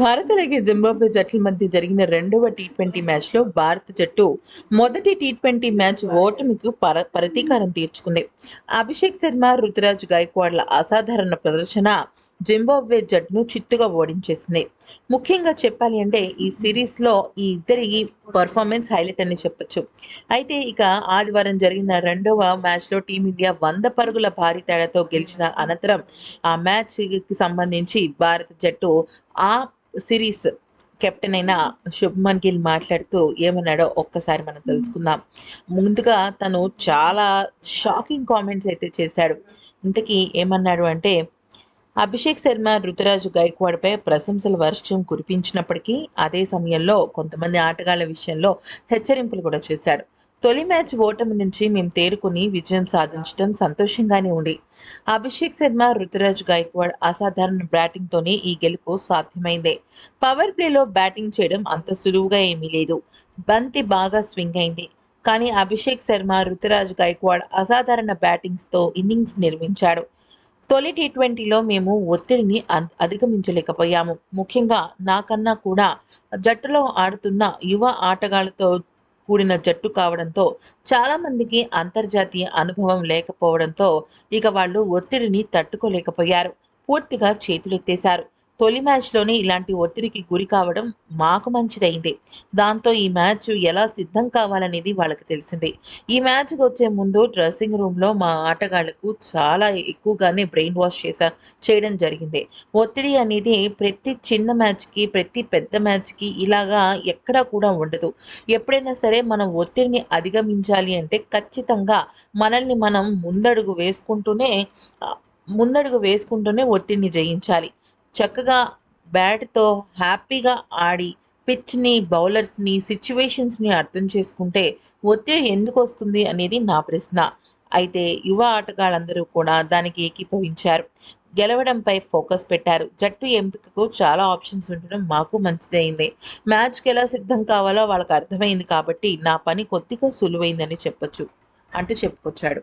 భారత్ అలాగే జింబాబ్వే జట్ల మధ్య జరిగిన రెండవ టీ ట్వంటీ మ్యాచ్లో భారత జట్టు మొదటి టీ ట్వంటీ మ్యాచ్ ఓటమికి పర ప్రతీకారం తీర్చుకుంది. అభిషేక్ శర్మ రుతురాజ్ గాయక్వాడ్ల అసాధారణ ప్రదర్శన జింబాబ్వే జట్టును చిత్తుగా ఓడించేసింది. ముఖ్యంగా చెప్పాలి అంటే ఈ సిరీస్లో ఈ ఇద్దరి పర్ఫార్మెన్స్ హైలైట్ అని చెప్పొచ్చు. అయితే ఇక ఆదివారం జరిగిన రెండవ మ్యాచ్లో టీమిండియా వంద పరుగుల భారీ తేడాతో గెలిచిన అనంతరం ఆ మ్యాచ్కి సంబంధించి భారత జట్టు ఆ సిరీస్ కెప్టెన్ అయిన శుభ్మన్ గిల్ మాట్లాడుతూ ఏమన్నాడో ఒక్కసారి మనం తెలుసుకుందాం. ముందుగా తను చాలా షాకింగ్ కామెంట్స్ అయితే చేశాడు. ఇంతకీ ఏమన్నాడు అంటే అభిషేక్ శర్మ రుతురాజు గైక్వాడ్పై ప్రశంసల వర్షం కురిపించినప్పటికీ అదే సమయంలో కొంతమంది ఆటగాళ్ళ విషయంలో హెచ్చరింపులు కూడా చేశాడు. తొలి మ్యాచ్ ఓటమి నుంచి మేము తేరుకుని విజయం సాధించడం సంతోషంగానే ఉంది. అభిషేక్ శర్మ రుతురాజ్ గైక్వాడ్ అసాధారణ బ్యాటింగ్తోనే ఈ గెలుపు సాధ్యమైందే. పవర్ ప్లేలో బ్యాటింగ్ చేయడం అంత సులువుగా ఏమీ లేదు. బంతి బాగా స్వింగ్ అయింది. కానీ అభిషేక్ శర్మ రుతురాజ్ గైక్వాడ్ అసాధారణ బ్యాటింగ్స్తో ఇన్నింగ్స్ నిర్మించాడు. తొలి టీ ట్వంటీలో మేము ఒత్తిడిని అధిగమించలేకపోయాము. ముఖ్యంగా నాకన్నా కూడా జట్టులో ఆడుతున్న యువ ఆటగాళ్ళతో కూడిన జట్టు కావడంతో చాలా మందికి అంతర్జాతీయ అనుభవం లేకపోవడంతో ఇక వాళ్ళు ఒత్తిడిని తట్టుకోలేకపోయారు. పూర్తిగా చేతులెత్తేశారు. తొలి మ్యాచ్లోనే ఇలాంటి ఒత్తిడికి గురి కావడం మాకు మంచిదైంది. దాంతో ఈ మ్యాచ్ ఎలా సిద్ధం కావాలనేది వాళ్ళకి తెలిసింది. ఈ మ్యాచ్కి వచ్చే ముందు డ్రెస్సింగ్ రూమ్లో మా ఆటగాళ్ళకు చాలా ఎక్కువగానే బ్రెయిన్ వాష్ చేసా చేయడం జరిగింది. ఒత్తిడి అనేది ప్రతి చిన్న మ్యాచ్కి ప్రతి పెద్ద మ్యాచ్కి ఇలాగా ఎక్కడా కూడా ఉండదు. ఎప్పుడైనా సరే మనం ఒత్తిడిని అధిగమించాలి అంటే ఖచ్చితంగా మనల్ని మనం ముందడుగు వేసుకుంటూనే ముందడుగు వేసుకుంటూనే ఒత్తిడిని జయించాలి. చక్కగా బ్యాట్తో హ్యాపీగా ఆడి పిచ్ని బౌలర్స్ని సిచ్యువేషన్స్ని అర్థం చేసుకుంటే ఒత్తిడి ఎందుకు వస్తుంది అనేది నా ప్రశ్న. అయితే యువ ఆటగాళ్ళందరూ కూడా దానికి ఏకీభవించారు. గెలవడంపై ఫోకస్ పెట్టారు. జట్టు ఎంపికకు చాలా ఆప్షన్స్ ఉండడం మాకు మంచిదైంది. మ్యాచ్కి ఎలా సిద్ధం కావాలో వాళ్ళకి అర్థమైంది కాబట్టి నా పని కొద్దిగా సులువైందని చెప్పొచ్చు. అంటూ చెప్పుకొచ్చాడు.